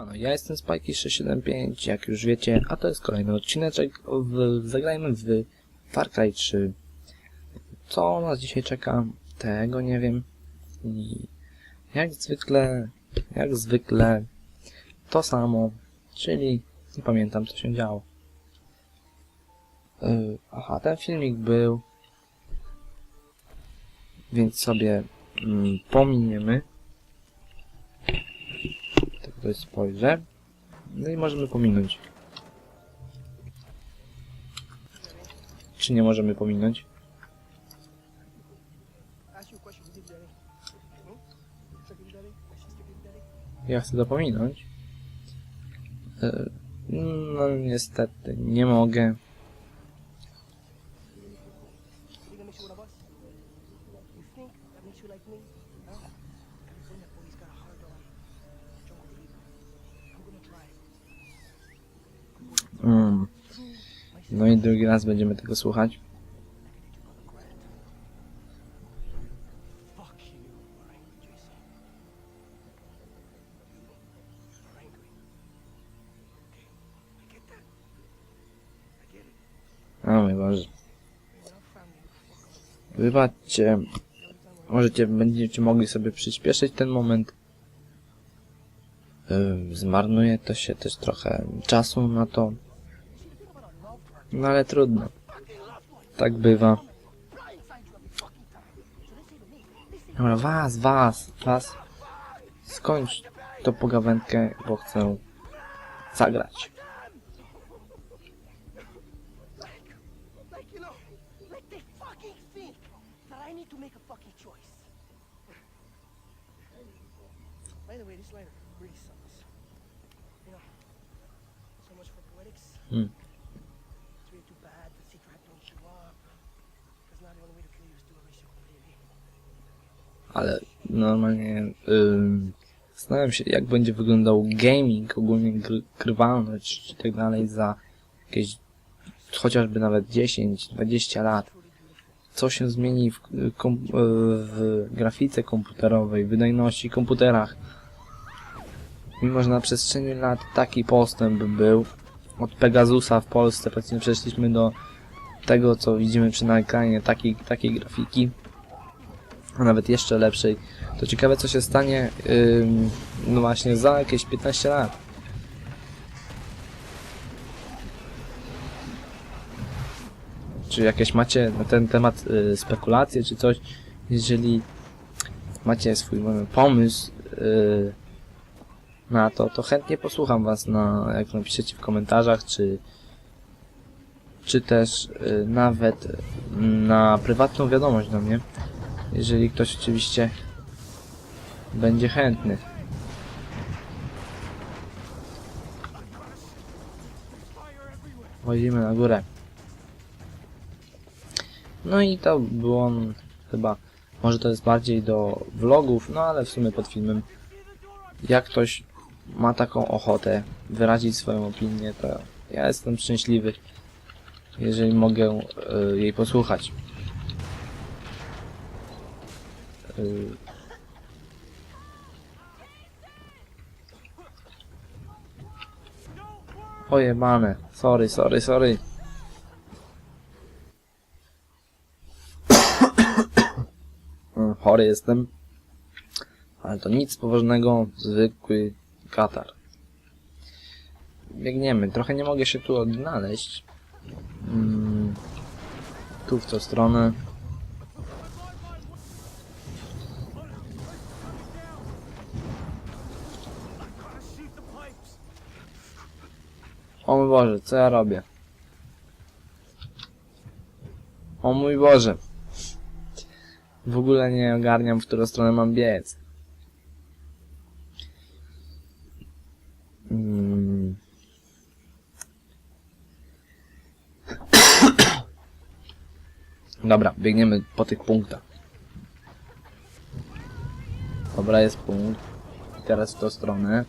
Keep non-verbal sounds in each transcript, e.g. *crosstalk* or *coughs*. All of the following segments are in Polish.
Siemano, ja jestem Spikey675, jak już wiecie, a to jest kolejny odcineczek w, zagrajmy w Far Cry 3. Co nas dzisiaj czeka, tego nie wiem. I jak zwykle, jak zwykle, to samo, czyli nie pamiętam co się działo. Yy, aha, ten filmik był, więc sobie mm, pominiemy. Tutaj spojrzę. No i możemy pominąć. Czy nie możemy pominąć? Ja chcę to. E, No niestety, nie mogę. Raz będziemy tego słuchać. O mój Boże. Wybaczcie. Możecie, będziecie mogli sobie przyspieszyć ten moment. Yy, Zmarnuje to się też trochę czasu na to. No ale trudno. Tak bywa. Dobra, was, was, was. Skończ to pogawędkę, bo chcę zagrać. Like, Ale normalnie ym, zastanawiam się, jak będzie wyglądał gaming, ogólnie gr grywalność czy tak dalej za jakieś chociażby nawet 10-20 lat. Co się zmieni w, kom y, w grafice komputerowej, wydajności komputerach. Mimo, że na przestrzeni lat taki postęp był. Od Pegasusa w Polsce praktycznie przeszliśmy do tego, co widzimy przy na ekranie, takiej, takiej grafiki a nawet jeszcze lepszej. To ciekawe co się stanie ym, no właśnie za jakieś 15 lat. Czy jakieś macie na ten temat y, spekulacje czy coś? Jeżeli macie swój może, pomysł y, na to, to chętnie posłucham was na, jak napiszecie w komentarzach, czy czy też y, nawet na prywatną wiadomość do mnie jeżeli ktoś oczywiście będzie chętny. Chodzimy na górę. No i to było on chyba, może to jest bardziej do vlogów, no ale w sumie pod filmem. Jak ktoś ma taką ochotę wyrazić swoją opinię, to ja jestem szczęśliwy, jeżeli mogę y, jej posłuchać. Y, Ojebane. Sorry, sorry, sorry. *coughs* Mm, Chory jestem. Ale to nic poważnego. Zwykły katar. Biegniemy. Trochę nie mogę się tu odnaleźć. Mm, tu w tą stronę. O mój Boże, co ja robię? O mój Boże. W ogóle nie ogarniam, w którą stronę mam biec. Mm. Dobra, biegniemy po tych punktach. Dobra, jest punkt. I teraz w tą stronę.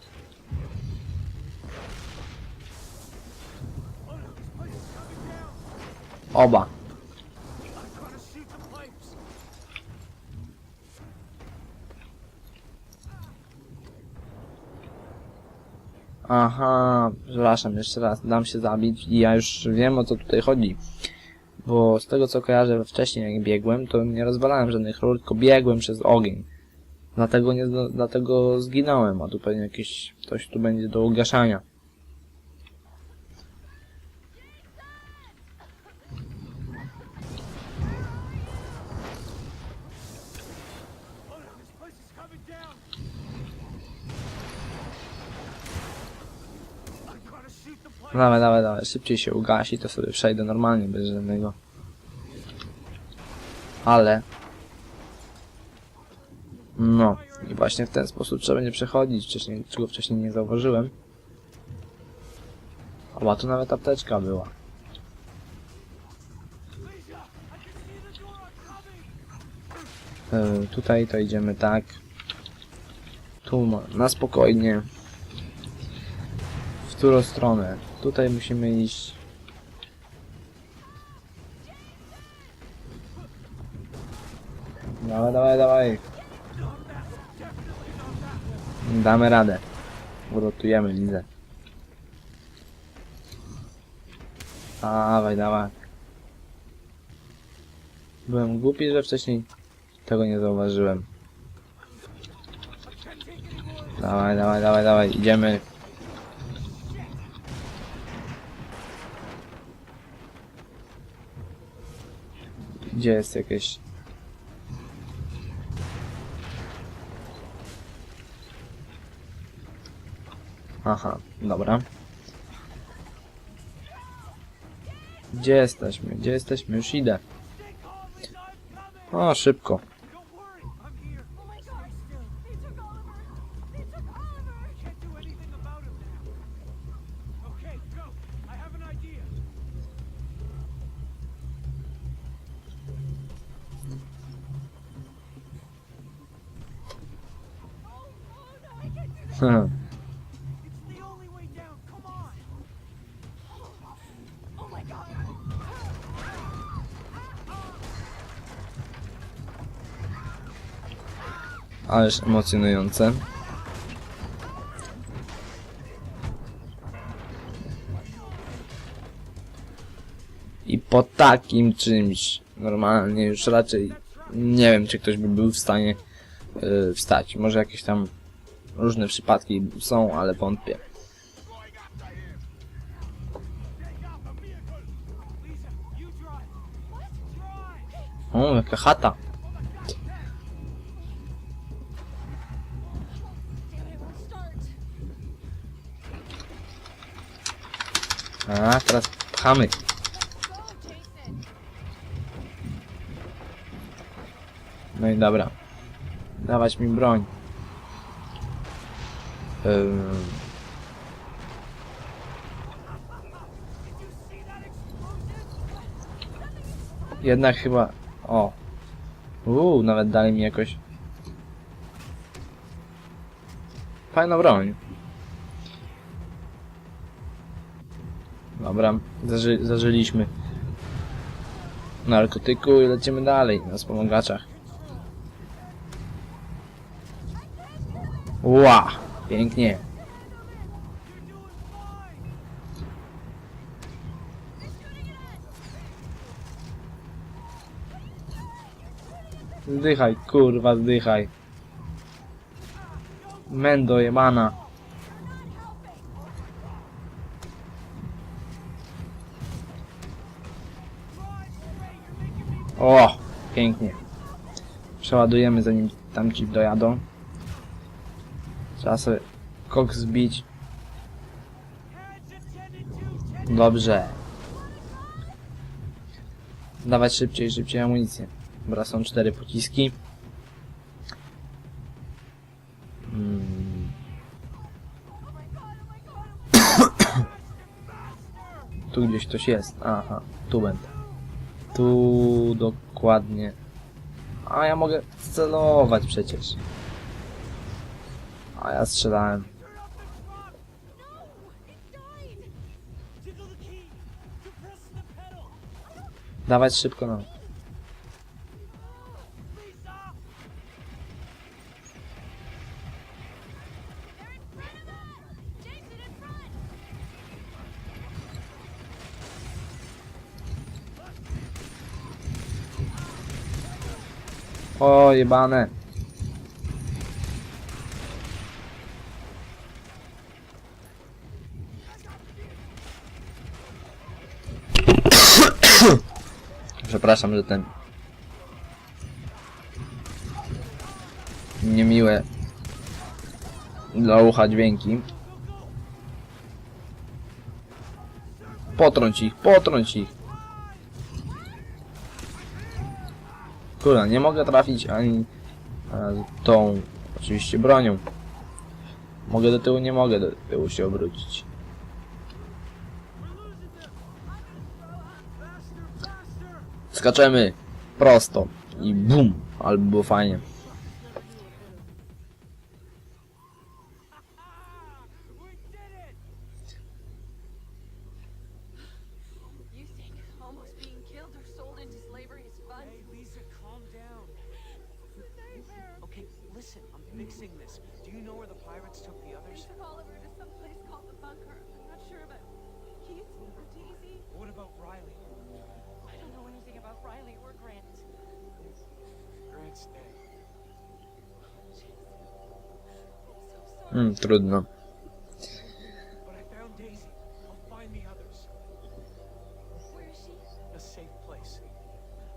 Oba. Aha, przepraszam, jeszcze raz, dam się zabić i ja już wiem o co tutaj chodzi. Bo z tego co kojarzę wcześniej jak biegłem, to nie rozwalałem żadnych rur, tylko biegłem przez ogień. Dlatego nie, dlatego zginąłem, a tu pewnie jakieś coś tu będzie do ugaszania. Dawaj, dawaj, dawaj, szybciej się ugasi, to sobie przejdę normalnie, bez żadnego. Ale... No, i właśnie w ten sposób trzeba będzie przechodzić, wcześniej, czego wcześniej nie zauważyłem. Oba, tu nawet apteczka była. E, tutaj to idziemy tak. Tu na spokojnie. Którą stronę? Tutaj musimy iść. Dawaj, dawaj, dawaj. Damy radę. Uratujemy Lizę. Dawaj, dawaj. Byłem głupi, że wcześniej tego nie zauważyłem. Dawaj, dawaj, dawaj, dawaj, idziemy. Gdzie jest jakieś... Aha, dobra. Gdzie jesteśmy? Gdzie jesteśmy? Już idę. O, szybko. *laughs* Ależ emocjonujące. I po takim czymś normalnie już raczej nie wiem, czy ktoś by był w stanie yy, wstać. Może jakieś tam różne przypadki są, ale wątpię. O, jaka chata. A, teraz pchamy. No i dobra. Dawać mi broń. Jednak chyba... O. Uuu, nawet dali mi jakoś... Fajną broń. Dobra, zaży, zażyliśmy narkotyku i lecimy dalej na wspomagaczach. Ła! Pięknie. Zdychaj, kurwa, zdychaj. Mendo jebana. O, pięknie. Przeładujemy zanim tam ci dojadą. Trzeba sobie kok zbić. Dobrze. Dawać szybciej, szybciej amunicję. Dobra, są cztery pociski. Mm. Tu gdzieś ktoś jest. Aha, tu będę. Tu dokładnie. A ja mogę celować przecież. A ja strzelałem. Dawać szybko, no. O, jebane. Przepraszam, że ten niemiłe dla ucha dźwięki. Potrąć ich, potrąć ich. Kurwa, nie mogę trafić ani e, tą oczywiście bronią. Mogę do tyłu, nie mogę do tyłu się obrócić. Skaczemy prosto i bum, albo było fajnie. Fixing this. Do you know where the pirates took the They others? took Oliver to some place called the bunker. I'm not sure about Keith or Daisy. What about Riley? About Riley or Grant. Grant's dead. I'm so sorry. Mm, trudno. But I found Daisy. I'll find the others. Where is she? A safe place.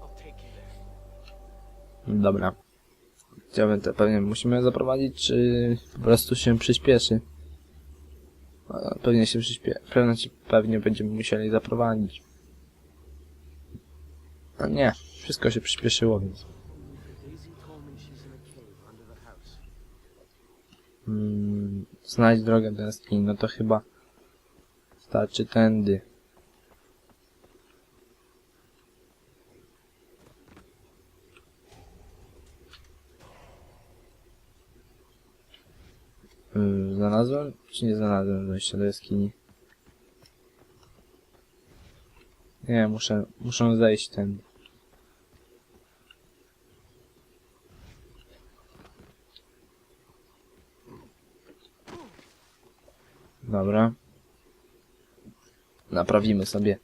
I'll take you there. Dobra. Chciałbym to pewnie musimy zaprowadzić, czy po prostu się przyspieszy. Pewnie się przyspieszy. Pewnie, pewnie będziemy musieli zaprowadzić. Nie, wszystko się przyspieszyło, więc. Daisy told me she's in a cave under the house. Mm, znajdź drogę do jaskini, no to chyba starczy tędy. Mm, Znalazłem? Czy nie znalazłem wejścia do jaskini? Nie, muszę, muszę zejść tędy. Dobra. Naprawimy sobie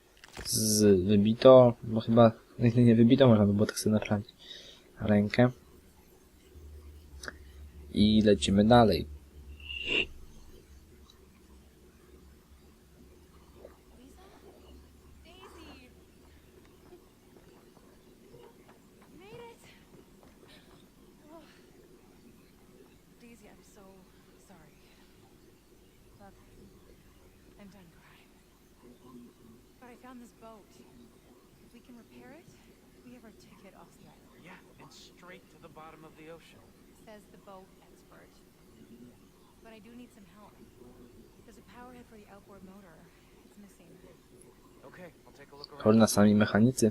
z wybito, bo chyba nie, nie wybito, można by było tak sobie naprawić rękę. I lecimy dalej. Lisa? Daisy! You made it! Oh. Daisy, I'm so sorry. Look, I'm done crying. But I found this boat. If we can repair it, we have our ticket off the island. Yeah, and straight to the bottom of the ocean. Says the boat expert. But I do need some help. There's a power head for the outboard motor. It's missing. Okay, I'll take a look around. Kurna, sami mechanicy.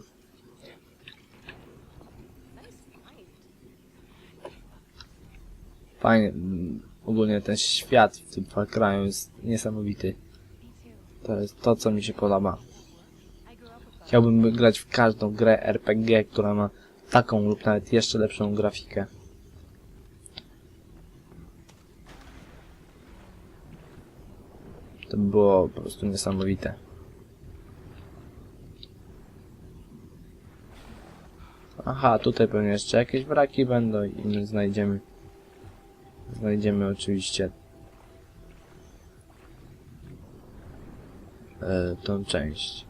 Fajnie. Ogólnie ten świat w tym Far Cry'u jest niesamowity. To jest to, co mi się podoba. Chciałbym grać w każdą grę RPG, która ma taką lub nawet jeszcze lepszą grafikę. To by było po prostu niesamowite. Aha, tutaj pewnie jeszcze jakieś wraki będą i my znajdziemy. Znajdziemy oczywiście tą część.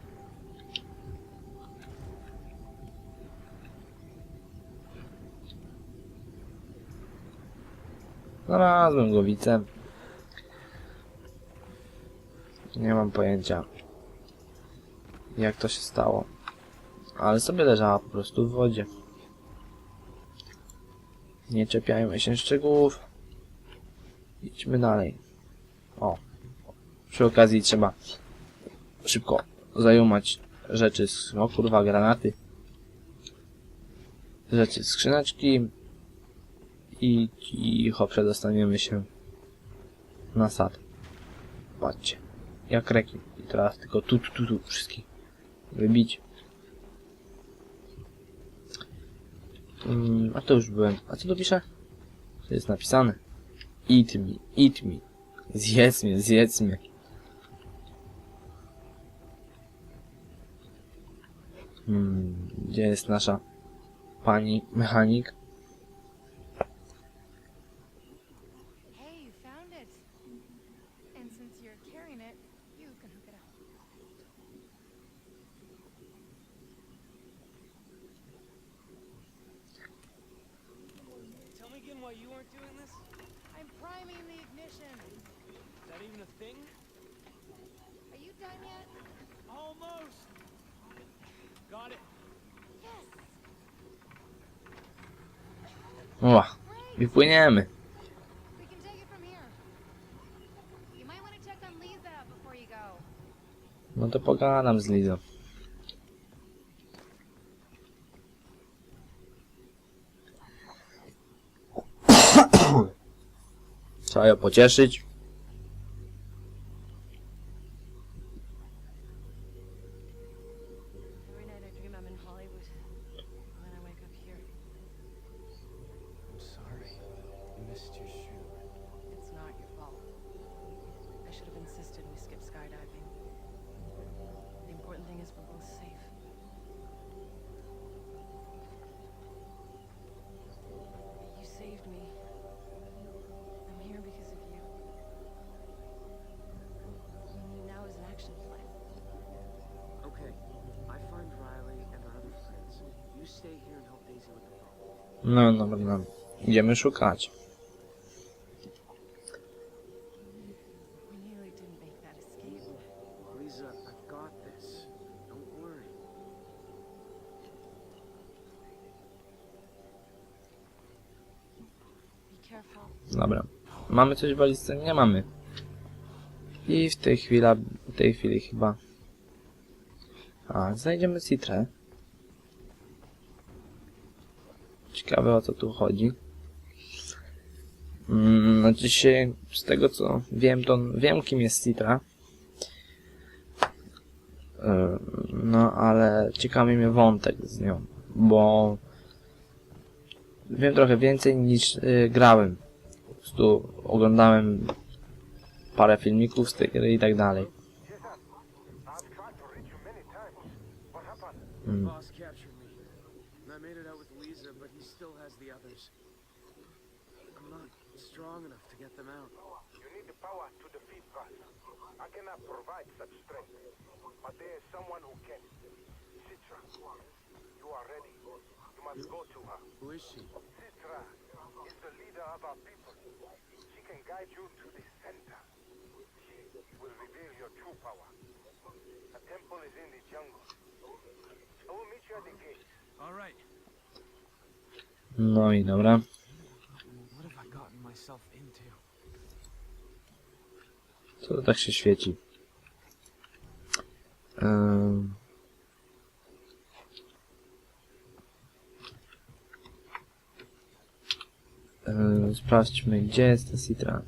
Znalazłem głowicę. Nie mam pojęcia jak to się stało. Ale sobie leżała po prostu w wodzie. Nie czepiajmy się szczegółów. Idźmy dalej. O. Przy okazji trzeba szybko zajumać rzeczy. O kurwa, granaty. Rzeczy skrzyneczki. I cicho przedostaniemy się na sad. Patrzcie. Jak rekin. I teraz tylko tu, tu, tu, tu wszystkich wybić. Mm, a to już byłem. A co tu pisze? To jest napisane. Eat me, eat me. Zjedz mnie, zjedz mnie. Hmm, gdzie jest nasza pani mechanik? you're carrying it, you can hook it up. Tell me again why you aren't doing this? I'm priming the ignition. Is that even a thing? Are you done yet? Almost. Got it. Yes. O, i Great. płyniemy. We can take it from here. You might want to check on Lisa before you go. No to pogadam z Lizą. *coughs* Trzeba ją pocieszyć. No dobra, no. Idziemy szukać. Dobra. Mamy coś w walizce? Nie mamy. I w tej chwili, w tej chwili chyba... A, znajdziemy Citrę. Ciekawe o co tu chodzi. Mm, no dzisiaj, z tego co wiem, to wiem kim jest Citra. Yy, No, ale ciekawi mnie wątek z nią, bo wiem trochę więcej niż yy, grałem. Po prostu oglądałem parę filmików z tej gry i tak dalej. The strong enough to get them out. You need the power to defeat us. I cannot provide such strength, but there is someone who can. Citra, you are ready. You must go to her. Who is she? Citra is the leader of our people. She can guide you to the center. She will reveal your true power. The temple is in the jungle. I will meet you at the gate. All right. No i dobra. To tak się świeci? Ym. Ym, Sprawdźmy, gdzie jest ta Citra.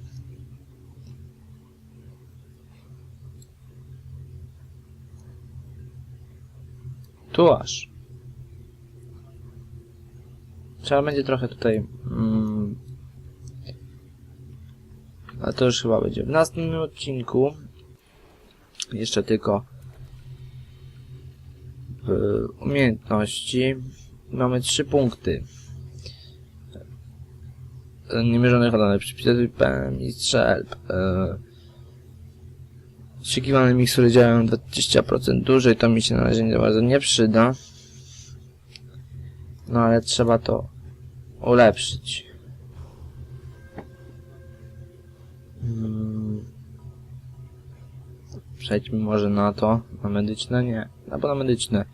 Tu aż. Trzeba będzie trochę tutaj mm, a to już chyba będzie w następnym odcinku. Jeszcze tylko w umiejętności mamy trzy punkty. Niemierzone hodane przypisy PM i strzelb. Oczekiwane mikstury działają 20% dłużej, to mi się na razie nie bardzo nie przyda. No ale trzeba to ulepszyć. Przejdźmy może na to. Na medyczne? Nie. Albo na medyczne.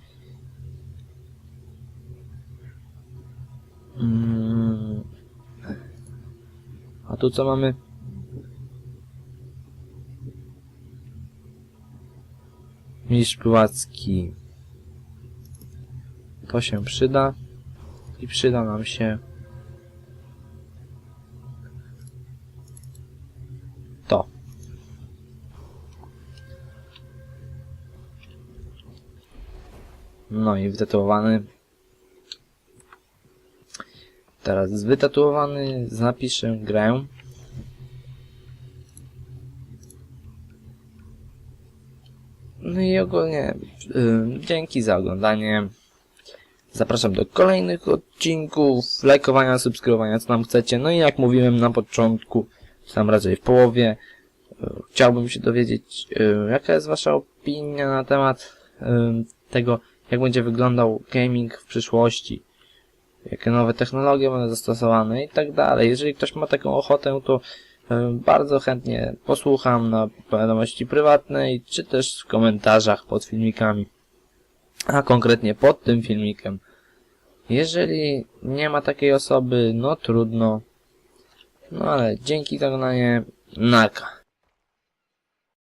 Mm. A tu co mamy? Mistrz pływacki. To się przyda. I przyda nam się No i wytatuowany. Teraz wytatuowany, zapiszę grę. No i ogólnie y, dzięki za oglądanie. Zapraszam do kolejnych odcinków, lajkowania, subskrybowania, co tam chcecie. No i jak mówiłem na początku, czy tam raczej w połowie, E, Chciałbym się dowiedzieć, e, jaka jest wasza opinia na temat tego, jak będzie wyglądał gaming w przyszłości, jakie nowe technologie będą zastosowane i tak dalej. Jeżeli ktoś ma taką ochotę, to bardzo chętnie posłucham na wiadomości prywatnej, czy też w komentarzach pod filmikami, a konkretnie pod tym filmikiem. Jeżeli nie ma takiej osoby, no trudno. No ale dzięki za oglądanie. Naka.